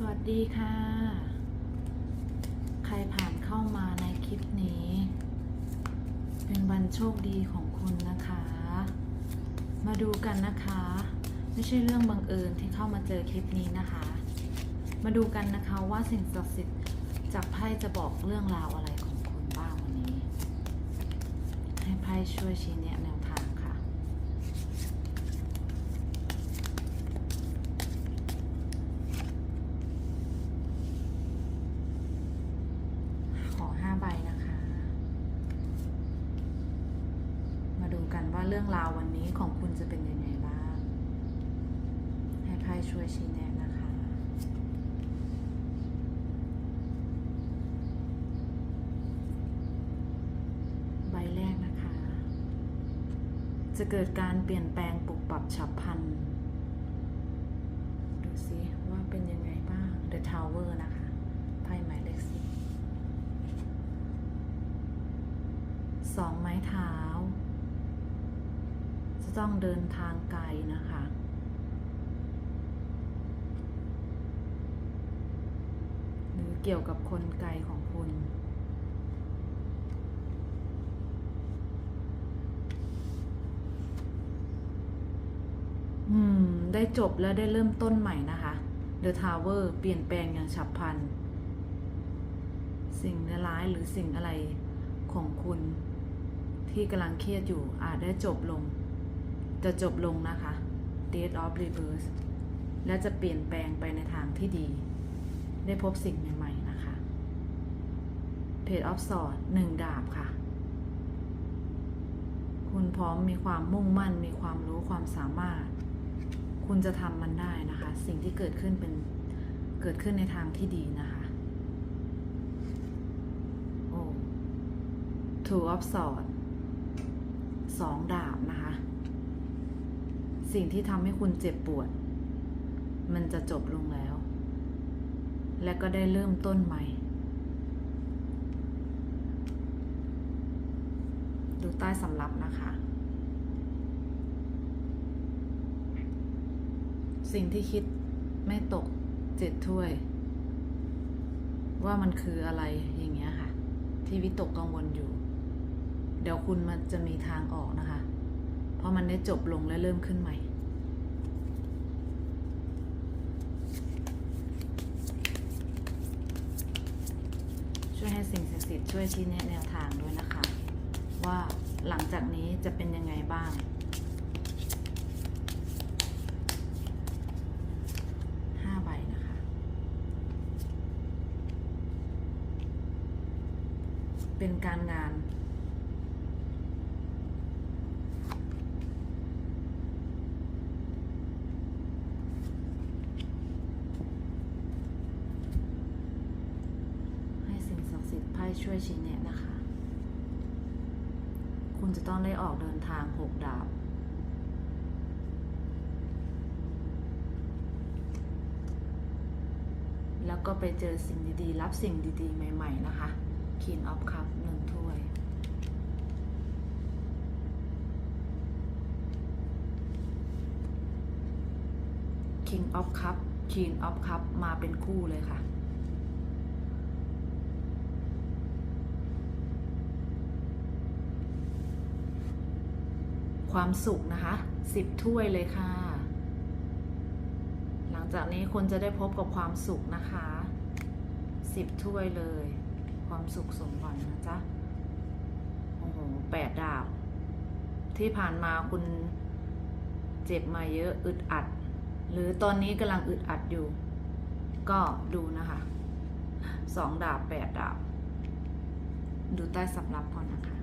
สวัสดีค่ะ ใครผ่านเข้ามาในคลิปนี้ เป็นวันโชคดีของคุณนะคะ มาดูกันนะคะ ไม่ใช่เรื่องบังเอิญที่เข้ามาเจอคลิปนี้นะคะ มาดูกันนะคะว่าสิ่งศักดิ์สิทธิ์จากไพ่จะบอกเรื่องราวอะไรของคุณบ้างวันนี้ ให้ไพ่ช่วยชี้แนะแนวทางค่ะ ขอห้าใบนะคะ มาดู กันว่าเรื่องราววันนี้ของคุณจะเป็นยังไงบ้าง ให้ไพ่ช่วยชี้แนะนะคะ ใบแรกนะคะ จะเกิดการเปลี่ยนแปลงปรับปรับฉับพลัน ดูซิว่าเป็นยังไงบ้าง The Tower นะคะไพ่หมายเลขสิสองไม้เท้า จ้องเดินทางไกลนะคะ หรือเกี่ยวกับคนไกลของคุณอืม ได้จบแล้วได้เริ่มต้นใหม่นะคะ The Tower เปลี่ยนแปลงอย่างฉับพลัน สิ่งร้ายหรือสิ่งอะไรของคุณที่กำลังเครียดอยู่อาจได้จบลง จะจบลงนะคะ Date of Reverse และจะเปลี่ยนแปลงไปในทางที่ดี ได้พบสิ่งใหม่ๆนะคะ Page of sword หนึ่งดาบค่ะ คุณพร้อมมีความมุ่งมั่น มีความรู้ความสามารถ คุณจะทำมันได้นะคะ สิ่งที่เกิดขึ้นเป็นเกิดขึ้นในทางที่ดีนะคะ โอ้ Two of Swords สองดาบนะคะ สิ่งที่ทำให้คุณเจ็บปวด มันจะจบลงแล้ว และก็ได้เริ่มต้นใหม่ ดูใต้สำรับนะคะ สิ่งที่คิดไม่ตกเจ็ดถ้วย ว่ามันคืออะไรอย่างเงี้ยค่ะ ที่วิตกกังวลอยู่ เดี๋ยวคุณมันจะมีทางออกนะคะ เพราะมันได้จบลงและเริ่มขึ้นใหม่ ช่วยให้สิ่งศักดิ์สิทธิ์ช่วยชี้แนะแนวทางด้วยนะคะ ว่าหลังจากนี้จะเป็นยังไงบ้างห้าใบนะคะเป็นการงาน ให้สิ่งศักดิ์สิทธิ์ไพ่ช่วยชี้แนะนะคะ คุณจะต้องได้ออกเดินทางหกดาบแล้วก็ไปเจอสิ่งดีๆ รับสิ่งดีๆ ใหม่ ๆ นะคะ King of Cup หนึ่งถ้วย King of Cup King of Cup มาเป็นคู่เลยค่ะ ความสุขนะคะสิบถ้วยเลยค่ะ หลังจากนี้คนจะได้พบกับความสุขนะคะสิบถ้วยเลย ความสุขสมหวังนะจ๊ะ โอ้โหแปดดาว ที่ผ่านมาคุณเจ็บมาเยอะอึดอัด หรือตอนนี้กำลังอึดอัดอยู่ ก็ดูนะคะสองดาบแปดดาบ ดูใต้สำรับก่อนนะคะ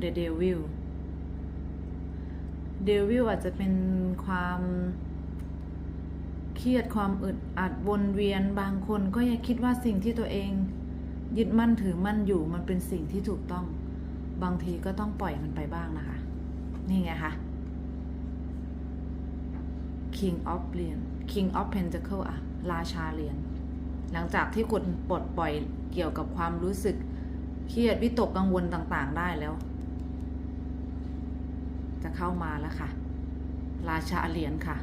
The Devil เดวิลอาจจะเป็นความเครียดความอึดอัดวนเวียนบางคนก็ยังคิดว่าสิ่งที่ตัวเองยึดมั่นถือมั่นอยู่มันเป็นสิ่งที่ถูกต้อง บางทีก็ต้องปล่อยมันไปบ้างนะคะ นี่ไงคะ King of เหรียญ King of Pentacle อะราชาเหรียญหลังจากที่คุณปลดปล่อยเกี่ยวกับความรู้สึกเครียดวิตกกังวลต่างๆ ได้แล้ว จะเข้ามาแล้วค่ะ ราชาเหรียญค่ะ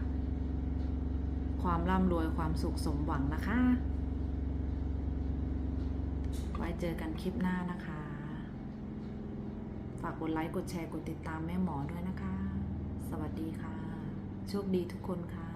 ความร่ำรวยความสุขสมหวังนะคะ ไว้เจอกันคลิปหน้านะคะ ฝากกดไลค์ กดแชร์ กดติดตามแม่หมอด้วยนะคะ สวัสดีค่ะ โชคดีทุกคนค่ะ